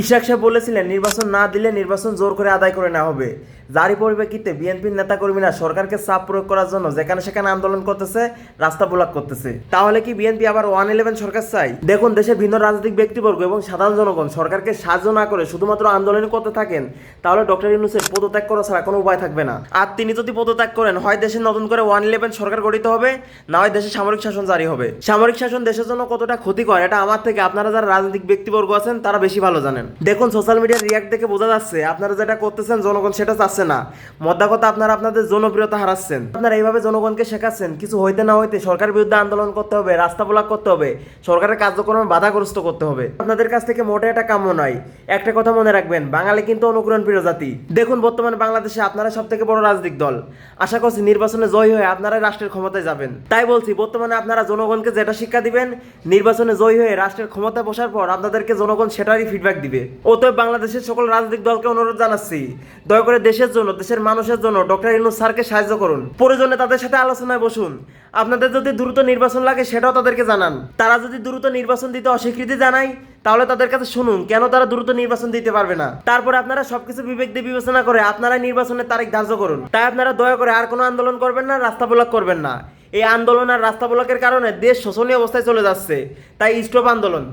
ইশাক সাহেব বলেছিলেন, নির্বাচন না দিলে নির্বাচন জোর করে আদায় করে নেওয়া হবে। যারই পরিপ্রেক্ষিতে বিএনপির নেতাকর্মীরা সরকারকে চাপ প্রয়োগ করার জন্য যেখানে সেখানে আন্দোলন করতেছে, রাস্তা ব্লক করতেছে। তাহলে কি বিএনপি আবার ওয়ান ইলেভেন সরকার চাই? দেখুন দেশের ভিন্ন রাজনৈতিক ব্যক্তিবর্গ এবং সাধারণ জনগণ সরকারকে সাহায্য না করে শুধুমাত্র আন্দোলন করতে থাকেন, তাহলে ডক্টর ইউনুসের পদত্যাগ করা ছাড়া কোনো উপায় থাকবে না। আর তিনি যদি পদত্যাগ করেন, হয় দেশে নতুন করে ওয়ান ইলেভেন সরকার গঠিত হবে, না হয় দেশে সামরিক শাসন জারি হবে। সামরিক শাসন দেশের জন্য কতটা ক্ষতিকর, এটা আমার থেকে আপনারা যারা রাজনৈতিক ব্যক্তিবর্গ আছেন, তারা বেশি ভালো জানেন। দেখুন সোশ্যাল মিডিয়ার রিয়াক্ট দেখে বোঝা যাচ্ছে, আপনারা যেটা করতেছেন, জনগণ সেটা চাচ্ছে না। মধ্যা কথা, আপনারা আপনাদের জনপ্রিয়তা হারাচ্ছেন। আপনারা এইভাবে জনগণকে শেখাচ্ছেন, কিছু হইতে না হইতে সরকার বিরুদ্ধে আন্দোলন করতে হবে, রাস্তা ব্লক করতে হবে, সরকারের কার্যক্রমে বাধাগ্রস্ত করতে হবে। আপনাদের কাছ থেকে মোটে এটা কাম্য নয় একটা কথা মনে রাখবেন, বাঙালি কিন্তু অনুকরণ প্রিয় জাতি। দেখুন, বর্তমানে বাংলাদেশে আপনারা সব থেকে বড় রাজনৈতিক দল। আশা করছি নির্বাচনে জয়ী হয়ে আপনারা রাষ্ট্রের ক্ষমতায় যাবেন। তাই বলছি, বর্তমানে আপনারা জনগণকে যেটা শিক্ষা দিবেন, নির্বাচনে জয়ী হয়ে রাষ্ট্রের ক্ষমতায় বসার পর আপনাদেরকে জনগণ সেটারই ফিডব্যাক দিবে। অতএব বাংলাদেশের সকল রাজনৈতিক দলকে অনুরোধ জানাচ্ছি, দয়া করে দেশের জন্য, দেশের মানুষের জন্য ডক্টর ইনুস স্যারকে সাহায্য করুন। প্রয়োজনে তাদের সাথে আলোচনায় বসুন। আপনাদের যদি দ্রুত নির্বাচন লাগে সেটাও তাদেরকে জানান। তারা যদি দ্রুত নির্বাচন দিতে অস্বীকৃতি জানায়, তাহলে তাদের কাছে শুনুন, কেন তারা দ্রুত নির্বাচন দিতে পারবে না? তারপরে আপনারা সবকিছু বিবেক দিয়ে বিবেচনা করে আপনারা নির্বাচনের তারিখ ধার্য করুন। তাই আপনারা দয়া করে আর কোনো আন্দোলন করবেন না, রাস্তা ব্লক করবেন না। এই আন্দোলন আর রাস্তা ব্লকের কারণে দেশ শোষণীয় অবস্থায় চলে যাচ্ছে। তাই স্টপ আন্দোলন।